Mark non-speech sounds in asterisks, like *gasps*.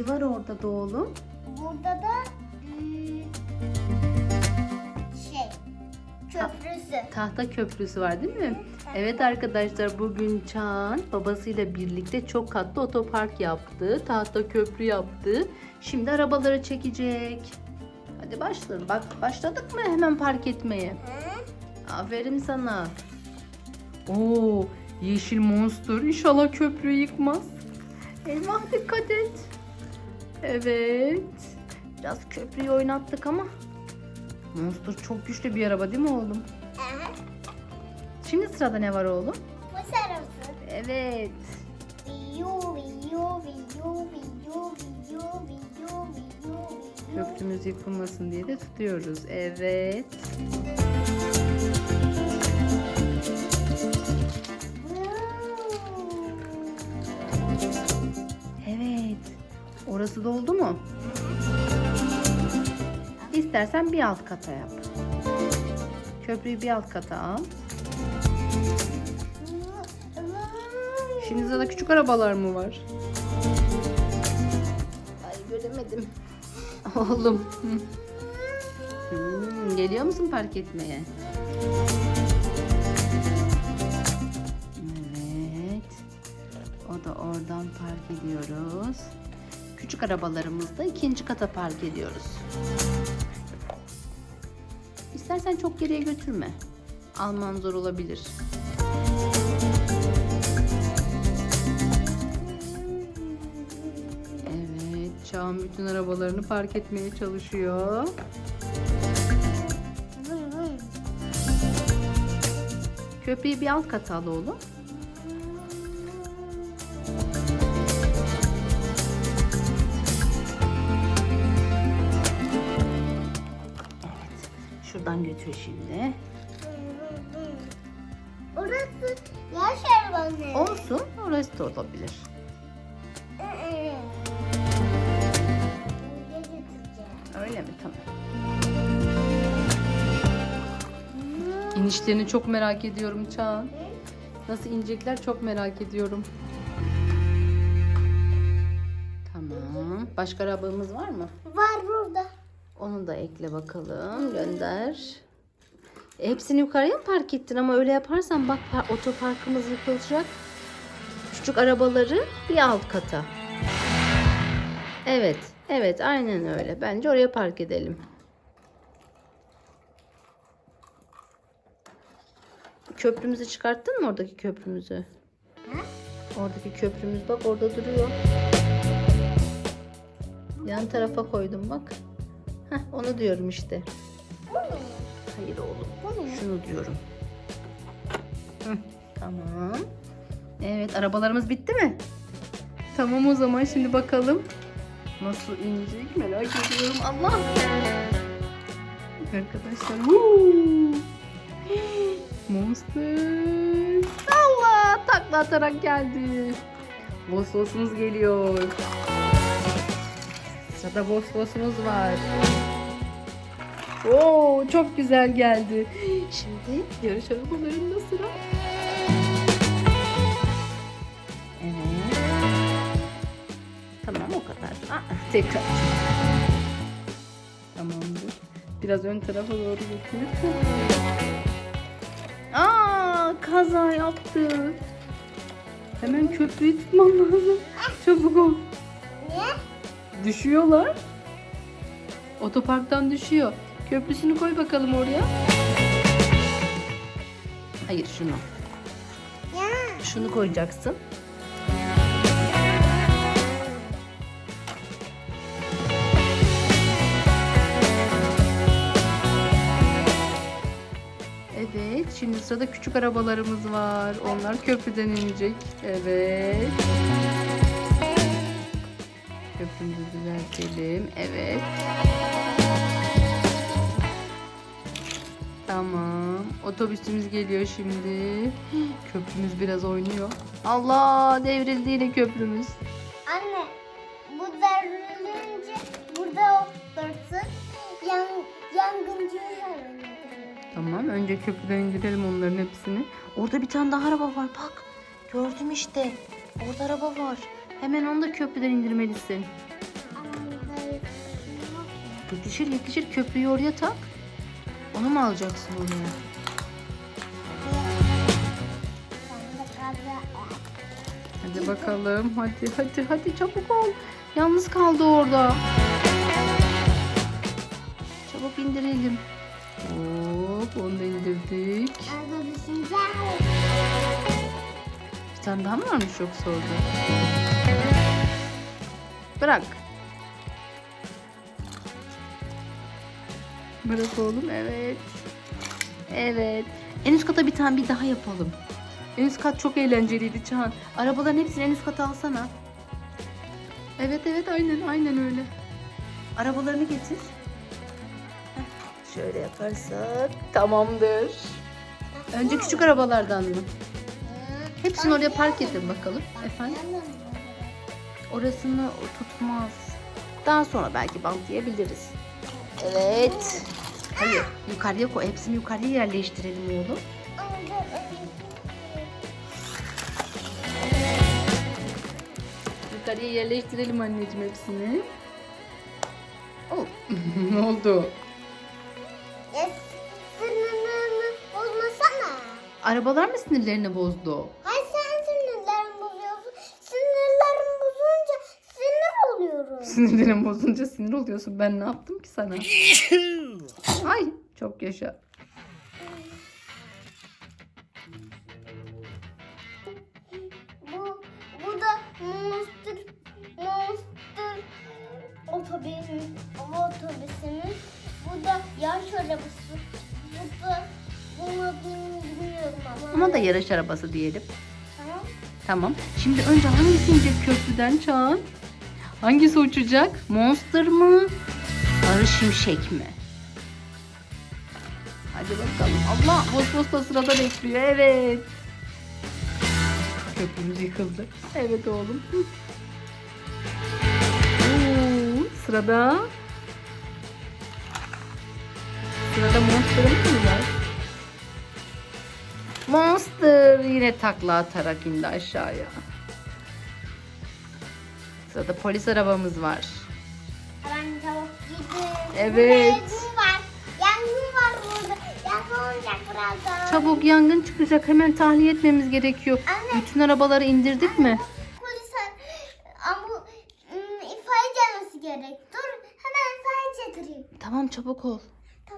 Neyi var orada da oğlum? Burada da hmm, şey köprüsü. Tahta köprüsü var değil mi? Evet arkadaşlar bugün Çağan babasıyla birlikte çok katlı otopark yaptı. Tahta köprü yaptı. Şimdi arabaları çekecek. Hadi başlayalım. Bak başladık mı hemen park etmeye? Hı? Aferin sana. Oo, yeşil monster inşallah köprüyü yıkmaz. Eyvah dikkat et. Evet. Biraz köprüyü oynattık ama. Monster çok güçlü bir araba değil mi oğlum? Aha, Şimdi sırada ne var oğlum? Bu sarısı. Evet. Köprümüz yıkılmasın diye de tutuyoruz. Evet. Orası doldu mu? İstersen bir alt kata yap. Köprüyü bir alt kata al. Şimdi sırada küçük arabalar mı var? Ay göremedim. Oğlum. Hmm, geliyor musun park etmeye? Evet. O da oradan park ediyoruz. Küçük arabalarımızı da ikinci kata park ediyoruz. İstersen çok geriye götürme. Alman zor olabilir. Evet, Çağan bütün arabalarını park etmeye çalışıyor. Köprüyü bir alt kata al oğlum. Şuradan götür şimdi. Orası yaş arabanı. Olsun, orası da olabilir. Öyle mi? Tamam. İnişlerini çok merak ediyorum Çağan. Nasıl inecekler çok merak ediyorum. Tamam. Başka arabamız var mı? Var. Onu da ekle bakalım. Gönder. E, hepsini yukarıya mı park ettin? Ama öyle yaparsan bak par- otoparkımız yıkılacak. Küçük arabaları bir alt kata. Evet. Evet aynen öyle. Bence oraya park edelim. Köprümüzü çıkarttın mı oradaki köprümüzü? Oradaki köprümüz bak orada duruyor. Yan tarafa koydum bak. Heh, onu diyorum işte. Hayır oğlum. Şunu diyorum. Hı, tamam. Evet arabalarımız bitti mi? Tamam o zaman şimdi bakalım. Nasıl inecek merak ediyorum. Allah. Arkadaşlar. huu! *gasps* Monster. Allah takla atarak geldi. Vosvosumuz geliyor. Sırada vosvosumuz var. Oo çok güzel geldi. Şimdi yarış arabalarında sıra. Evet. Tamam o kadar. Aa, tekrar. Tamamdır. Biraz ön tarafa doğru götürürsen. Aa kaza yaptı. Hemen köprüyü tutmam lazım. Çabuk ol. Niye? Düşüyorlar. Otoparktan düşüyor. Köprüsünü koy bakalım oraya. Hayır şunu. Ya. Şunu koyacaksın. Evet, şimdi sırada küçük arabalarımız var. Onlar köprüden inecek. Evet. Köprümüzü düzeltelim. Evet. Tamam. Otobüsümüz geliyor şimdi. Köprümüz biraz oynuyor. Allah devrildi yine köprümüz. Anne bu devrilince burada dursun. Yan, yangıncıyı hemen Tamam önce köprüden indirelim onların hepsini. Orada bir tane daha araba var bak. Gördüm işte. Orada araba var. Hemen onu da köprüden indirmelisin. Yetişir yetişir köprüyü oraya tak. Onu mu alacaksın oraya? Hadi bakalım. Hadi hadi hadi çabuk ol. Yalnız kaldı orada. Çabuk indirelim. Hop onu da indirdik. Bir tane daha mı varmış yoksa orada? Bırak. Bırak oğlum evet. Evet. En üst kata bir tane bir daha yapalım. En üst kat çok eğlenceliydi Çağan. Arabaların hepsini en üst kata alsana. Evet evet aynen aynen öyle. Arabalarını getir. Şöyle yaparsak tamamdır. Önce küçük arabalardan mı? Hepsini oraya park edin bakalım. Efendim? Orasını tutmaz. Daha sonra belki bantlayabiliriz. Evet. Hayır yukarıya koy. Hepsini yukarıya yerleştirelim oğlum. Yukarıya yerleştirelim anneciğim hepsini. Oh. *laughs* ne oldu? Sınırlarını bozmasana. Arabalar mı sinirlerini bozdu? Hayır sen sinirlerimi bozuyorsun. Sinirlerimi bozunca sinir Sinirlerin bozunca sinir oluyorsun. Ben ne yaptım ki sana? *laughs* Ay çok yaşa. Bu, bu da monster, monster otobüsümüz, otobüsümüz. Bu da yarış arabası. Bu da bunun adını bilmiyorum ama. Ama da yarış arabası diyelim. Tamam. Tamam. Şimdi önce hangisi inecek köprüden Çağan? Hangisi uçacak? Monster mı? Sarı şimşek mi? Hadi bakalım. Allah Vosvos da sırada bekliyor. Evet. Köprümüz yıkıldı. Evet oğlum. Oo, sırada Sırada Monster'ımız mı var? Monster yine takla atarak indi aşağıya. Sırada polis arabamız var. Hemen çabuk gidin. Evet. Yangın var. Yangın var burada. Yangın olacak birazdan. Çabuk yangın çıkacak. Hemen tahliye etmemiz gerekiyor. Anne. Bütün arabaları indirdik mi? Polis ama ım, itfaiye gelmesi gerek. Dur hemen itfaiye getireyim. Tamam çabuk ol.